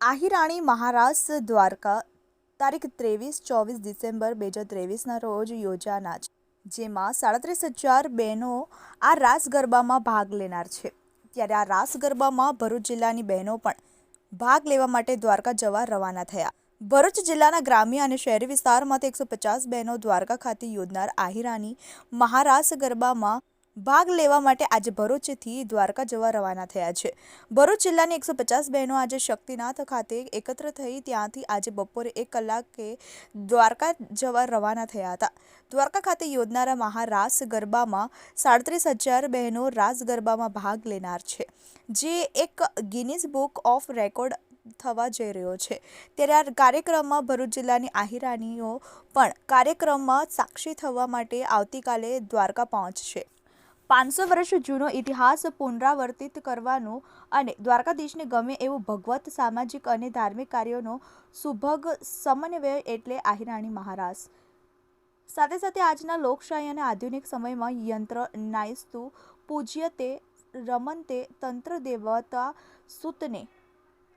આહિરાણી મહારાજ દ્વારકા, તારીખ ત્રેવીસ ચોવીસ ડિસેમ્બર બે હજાર ત્રેવીસના રોજ યોજાના છે, જેમાં સાડત્રીસ હજાર બહેનો આ રાસ ગરબામાં ભાગ લેનાર છે. ત્યારે આ રાસ ગરબામાં ભરૂચ જિલ્લાની બહેનો પણ ભાગ લેવા માટે દ્વારકા જવા રવાના થયા. ભરૂચ જિલ્લાના ગ્રામ્ય અને શહેરી વિસ્તારમાંથી એકસો પચાસ બહેનો દ્વારકા ખાતે યોજનાર આહિરાની મહારાસ ગરબામાં ભાગ લેવા માટે આજે ભરૂચથી દ્વારકા જવા રવાના થયા છે. ભરૂચ જિલ્લાની એકસો પચાસ બહેનો આજે શક્તિનાથ ખાતે એકત્ર થઈ ત્યાંથી આજે બપોરે એક કલાકે દ્વારકા જવા રવાના થયા હતા. દ્વારકા ખાતે યોજનારા મહારાસ ગરબામાં સાડત્રીસ હજાર બહેનો રાસ ગરબામાં ભાગ લેનાર છે, જે એક ગિનિસ બુક ઓફ રેકોર્ડ થવા જઈ રહ્યો છે. ત્યારે આ કાર્યક્રમમાં ભરૂચ જિલ્લાની આહિરાનીઓ પણ કાર્યક્રમમાં સાક્ષી થવા માટે આવતીકાલે દ્વારકા પહોંચશે. પાંચસો વર્ષ જૂનો ઇતિહાસ પુનરાવર્તિત કરવાનો અને દ્વારકાધીશને ગમે એવું ભગવત સામાજિક અને ધાર્મિક કાર્યોનો સુભગ સમન્વય એટલે આહિરાણી મહારાજ. સાથે સાથે આજના લોકશાહી અને આધુનિક સમયમાં યંત્ર નાયસ્તુ પૂજ્યતે રમનતે તંત્ર દેવતા સુતને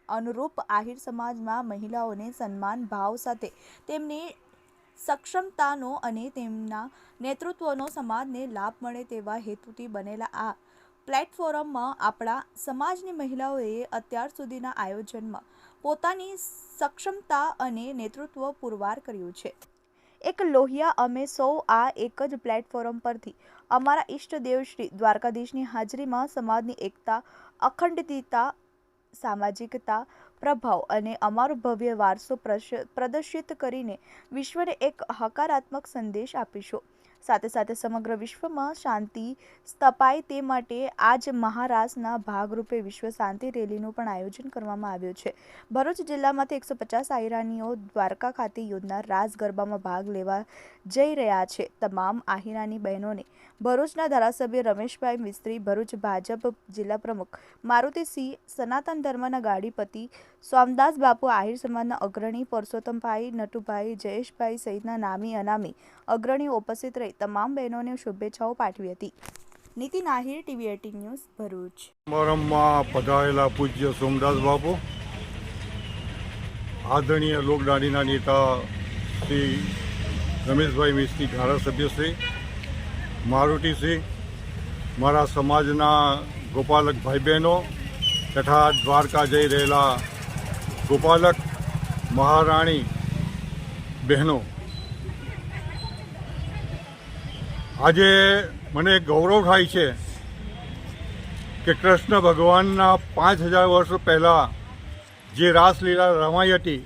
અનુરૂપ આહિર સમાજમાં મહિલાઓને સન્માન, ભાવ સાથે તેમની સક્ષમતાનો અને તેમના નેતૃત્વનો સમાજને લાભ મળે તેવા હેતુથી બનેલા આ પ્લેટફોર્મમાં આપણા સમાજની મહિલાઓએ અત્યાર સુધીના આયોજનમાં પોતાની સક્ષમતા અને નેતૃત્વ પુરવાર કર્યું છે. એક લોહિયા, અમે સૌ આ એક જ પ્લેટફોર્મ પરથી અમારા ઈષ્ટદેવ શ્રી દ્વારકાધીશની હાજરીમાં સમાજની એકતા, અખંડિતતા, સામાજિકતા પ્રભાવ અને અમારો ભવ્ય વારસો પ્રદર્શિત કરીને વિશ્વને એક હકારાત્મક સંદેશ આપીશું. સાથે સાથે સમગ્ર વિશ્વમાં શાંતિ સ્થપાય તે માટે આજ મહારાસના ભાગરૂપે વિશ્વ શાંતિ રેલીનું પણ આયોજન કરવામાં આવ્યું છે. ભરૂચ જિલ્લામાંથી એકસો પચાસ આહિરાનીઓ દ્વારકા ખાતે યોજનાર રાસ ગરબામાં ભાગ લેવા જઈ રહ્યા છે. તમામ આહિરાની બહેનોને ભરૂચના ધારાસભ્ય રમેશભાઈ મિસ્ત્રી, ભરૂચ ભાજપ જિલ્લા પ્રમુખ મારુતિસિંહ સનાતન ધર્મના ગાડીપતિ સોમદાસ બાપુ, આહિર સમાજના અગ્રણી પરસોત્તમભાઈ, નટુભાઈ, જયેશભાઈ સહિતના નામી અનામી અગ્રણીઓ ઉપસ્થિત રહી તમામ બહેનોને શુભેચ્છાઓ પાઠવી હતી. Nitin Ahir TV eighteen news Bharuch. મોરમમાં પધારેલા પૂજ્ય સોમદાસ બાપુ, આદરણીય લોકડાણીના નેતા શ્રી રમેશભાઈ મિસ્ત્રી, ધારાસભ્ય શ્રી મારુતિશ્રી મારા સમાજના ગોપાલક ભાઈ બહેનો તથા દ્વારકા જઈ રહેલા ગોપાલક, મહારાણી બહેનો આજે મને ગૌરવ થાય છે કે કૃષ્ણ ભગવાનના પાંચ હજાર વર્ષ પહેલાં જે રાસલીલા રમાઈ હતી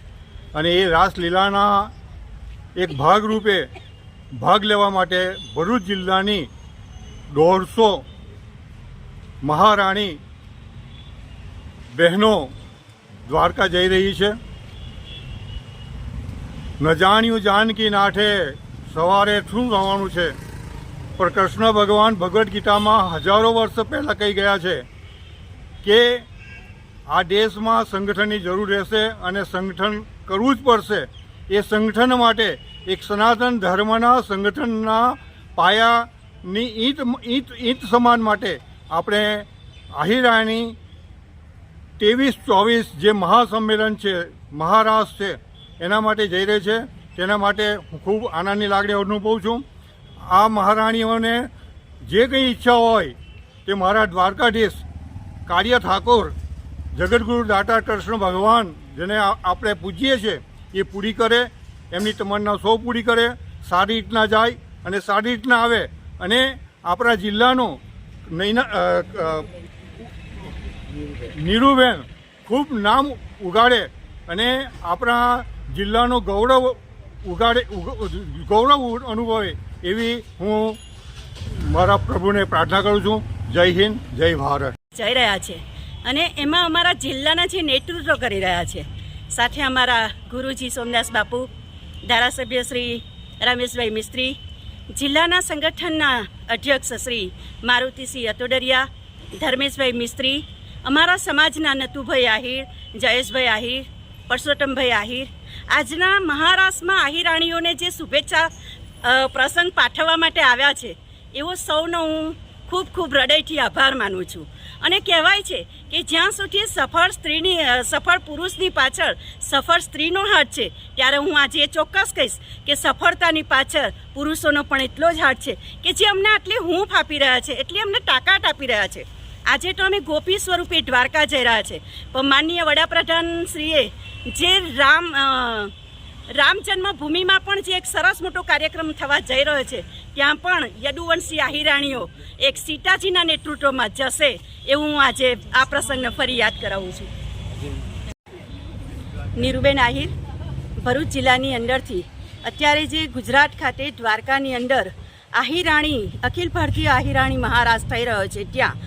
અને એ રાસલીલાના એક ભાગરૂપે ભાગ લેવા માટે ભરૂચ જિલ્લાની દોઢસો મહારાણી બહેનો દ્વારકા જઈ રહી છે. ન જાણ્યું જાનકી નાઠે સવારે શું થવાનું છે? પણ કૃષ્ણ ભગવાન ભગવદ્ ગીતામાં હજારો વર્ષ પહેલાં કહી ગયા છે કે આ દેશમાં સંગઠનની જરૂર રહેશે અને સંગઠન કરવું જ પડશે. એ સંગઠન માટે એક સનાતન ધર્મના સંગઠનના પાયાની ઈંટ ઈંટ ઈંટ સમાન માટે આપણે આહિરાની ત્રેવીસ ચોવીસ જે મહાસંમેલન છે મહારાષ્ટ્ર છે, એના માટે જઈ રહી છે. તેના માટે હું ખૂબ આનંદની લાગણી અનુભવું છું. આ મહારાણીઓને જે કંઈ ઈચ્છા હોય તે મારા દ્વારકાધીશ કાર્ય ઠાકોર, જગદગુરુ દાતા કૃષ્ણ ભગવાન જેને આપણે પૂજીએ છીએ, એ પૂરી કરે, એમની તમન્ના સૌ પૂરી કરે, સારી રીતના જાય અને સારી રીતના આવે અને આપણા જિલ્લાનું નૈના નીરુબેન ખૂબ નામ ઉગાડે અને આપણા જિલ્લાનું ગૌરવ ઉગાડે ગૌરવ અનુભવે. એવી હું મારા પ્રભુને પ્રાર્થના કરું છું. જય હિન્દ, જય ભારત. જઈ રહ્યા છે. અને એમાં અમારા જિલ્લાના જે નેતૃત્વ કરી રહ્યા છે. સાથે અમારા ગુરુજી સોમદાસ બાપુ, ધારાસભ્ય શ્રી રમેશભાઈ મિસ્ત્રી, જિલ્લાના સંગઠનના અધ્યક્ષ શ્રી મારુતિસિંહ અતોડરિયા ધર્મેશભાઈ મિસ્ત્રી, અમારા સમાજના નતુભાઈ આહિર, જયેશભાઈ આહિર, પરસોત્તમભાઈ આહિર, આજના મહારાષ્ટ્રમાં આહિરાણીઓને જે શુભેચ્છા પ્રસંગ પાઠવવા માટે આવ્યા છે. એવો સૌનો હું ખૂબ ખૂબ હૃદયથી આભાર માનું છું. અને કહેવાય છે કે જ્યાં સુધી સફળ સ્ત્રીની સફળ પુરુષની પાછળ સફળ સ્ત્રીનો હાથ છે, ત્યારે હું આજે એ ચોક્કસ કહીશ કે સફળતાની પાછળ પુરુષોનો પણ એટલો જ હાથ છે કે જે અમને આટલી હૂંફ આપી રહ્યા છે, એટલી અમને તાકાત આપી રહ્યા છે. આજે તો અમે ગોપી સ્વરૂપે દ્વારકા જઈ રહ્યા છે. પણ માનનીય વડાપ્રધાન શ્રીએ જે રામ રામ જન્મભૂમિમાં પણ જે એક સરસ મોટો કાર્યક્રમ થવા જઈ રહ્યો છે, ત્યાં પણ યદુવંશી આહિરાણીઓ એક સીતાજીના નેતૃત્વમાં જશે એવું હું આજે આ પ્રસંગને ફરી યાદ કરાવું છું. નીરુબેન આહિર, ભરૂચ જિલ્લાની અંદરથી. અત્યારે જે ગુજરાત ખાતે દ્વારકાની અંદર આહિરાણી, અખિલ ભારતીય આહિરાણી મહારાજ થઈ રહ્યો છે, ત્યાં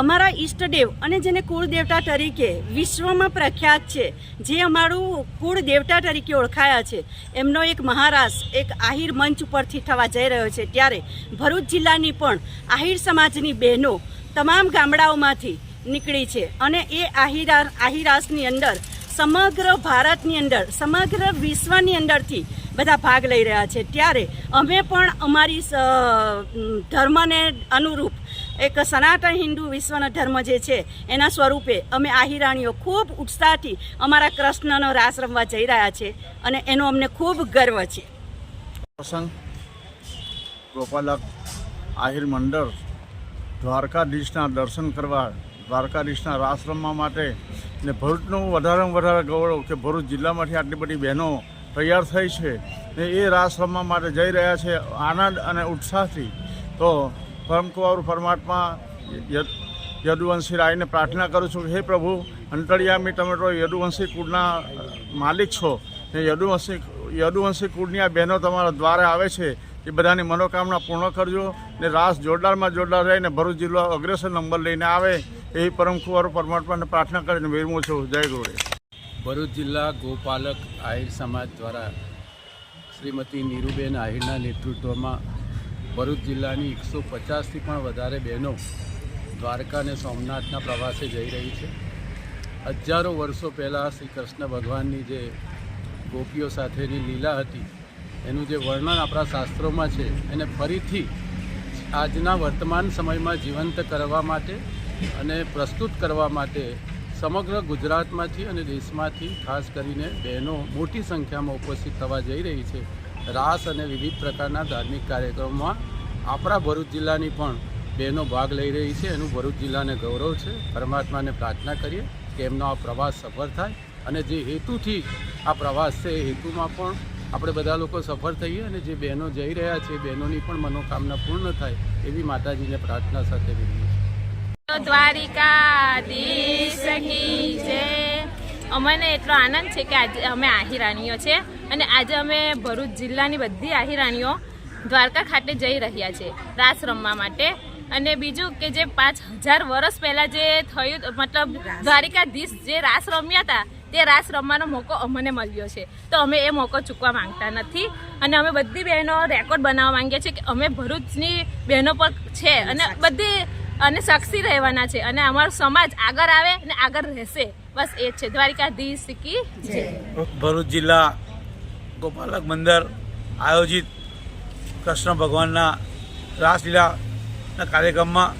અમારા ઈષ્ટદેવ અને જેને કુળદેવતા તરીકે વિશ્વમાં પ્રખ્યાત છે, જે અમારું કુળ દેવતા તરીકે ઓળખાયા છે, એમનો એક મહારાસ, એક આહિર મંચ ઉપરથી થવા જઈ રહ્યો છે. ત્યારે ભરૂચ જિલ્લાની પણ આહિર સમાજની બહેનો તમામ ગામડાઓમાંથી નીકળી છે અને એ આહિરા આહિરાસની અંદર, સમગ્ર ભારતની અંદર, સમગ્ર વિશ્વની અંદરથી બધા ભાગ લઈ રહ્યા છે. ત્યારે અમે પણ અમારી ધર્મને અનુરૂપ એક સનાતન હિન્દુ વિશ્વનો ધર્મ જે છે, એના સ્વરૂપે અમે આહિરાણીઓ ખૂબ ઉત્સાહથી અમારા કૃષ્ણનો રાસ રમવા જઈ રહ્યા છે અને એનો અમને ખૂબ ગર્વ છે. પ્રસંગ, ગોપાલક આહિર મંડળ દ્વારકાધીશના દર્શન કરવા, દ્વારકાધીશના રાસ રમવા માટે ને ભરૂચનું વધારેમાં વધારે ગૌરવ કે ભરૂચ જિલ્લામાંથી આટલી બધી બહેનો તૈયાર થઈ છે ને એ રાસ રમવા માટે જઈ રહ્યા છે આનંદ અને ઉત્સાહથી. તો પરમ કુંવર પરમાત્મા યદુવંશી રાયને પ્રાર્થના કરું છું હે પ્રભુ, અંતરિયામી તમે તો યદુવંશી કુળના માલિક છો. ને યદુવંશી યદુવંશી કુળની આ બહેનો તમારા દ્વારે આવે છે એ બધાની મનોકામના પૂર્ણ કરજો ને રાસ જોરદારમાં જોરદાર રહીને ભરૂચ જિલ્લો અગ્રેસર નંબર લઈને આવે એ પરમ કુંવર પરમાત્માને પ્રાર્થના કરીને વિરમું છું. જય ગુરુદેવ ભરૂચ જિલ્લા ગોપાલક આહિર સમાજ દ્વારા શ્રીમતી નીરુબેન આહિરના નેતૃત્વમાં ભરૂચ જિલ્લાની એકસો પચાસથી પણ વધારે બહેનો દ્વારકા અને સોમનાથના પ્રવાસે જઈ રહી છે. હજારો વર્ષો પહેલાં શ્રી કૃષ્ણ ભગવાનની જે ગોપીઓ સાથેની લીલા હતી, એનું જે વર્ણન આપણા શાસ્ત્રોમાં છે, એને ફરીથી આજના વર્તમાન સમયમાં જીવંત કરવા માટે અને પ્રસ્તુત કરવા માટે સમગ્ર ગુજરાતમાંથી અને દેશમાંથી ખાસ કરીને બહેનો મોટી સંખ્યામાં ઉપસ્થિત થવા જઈ રહી છે. રાસ અને વિવિધ પ્રકારના ધાર્મિક કાર્યક્રમોમાં આપણા ભરૂચ જિલ્લાની પણ બહેનો ભાગ લઈ રહી છે. એનું ભરૂચ જિલ્લાને ગૌરવ છે. પરમાત્માને પ્રાર્થના કરીએ કે એમનો આ પ્રવાસ સફળ થાય અને જે હેતુથી આ પ્રવાસ છે, એ હેતુમાં પણ આપણે બધા લોકો સફળ થઈએ અને જે બહેનો જઈ રહ્યા છે બહેનોની પણ મનોકામના પૂર્ણ થાય એવી માતાજીને પ્રાર્થના સાથે વિનંતી છે. કી અમને એટલો આનંદ છે કે આજે અમે આહિરાણીઓ છે અને આજે અમે ભરૂચ જિલ્લાની બધી આહિરાણીઓ દ્વારકા ખાતે જઈ રહ્યા છે રાસ રમવા માટે. અને બીજું કે જે પાંચ હજાર વર્ષ પહેલાં જે થયું, મતલબ દ્વારિકાધીશ જે રાસ રમ્યા હતા, તે રાસ રમવાનો મોકો અમને મળ્યો છે. તો અમે એ મોકો ચૂકવા માંગતા નથી. અને અમે બધી બહેનો રેકોર્ડ બનાવવા માંગીએ છીએ કે અમે ભરૂચની બહેનો પર છે. અને બધી અને સાક્ષી રહેવાના છે અને અમારો સમાજ આગળ આવે અને આગળ રહેશે. બસ એ છે. દ્વારિકાધીશ કી જય ભરૂચ જિલ્લા ગોપાલક મંદિર આયોજિત કૃષ્ણ ભગવાનના રાસલીલાના કાર્યક્રમમાં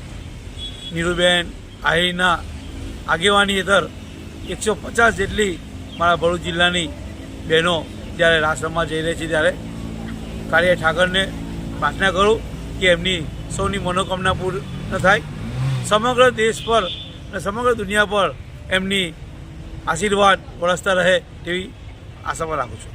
નીરુબેન આહીના આગેવાની હેઠળ એકસો પચાસ જેટલી મારા ભરૂચ જિલ્લાની બહેનો જ્યારે રાસમાં જઈ રહી છે ત્યારે કાળીયા ઠાકરને પ્રાર્થના કરું કે એમની સૌની મનોકામના પૂર્ણ થાય. સમગ્ર દેશ પર અને સમગ્ર દુનિયા પર એમની આશીર્વાદ વરસતા રહે તેવી આશા પણ રાખું છું.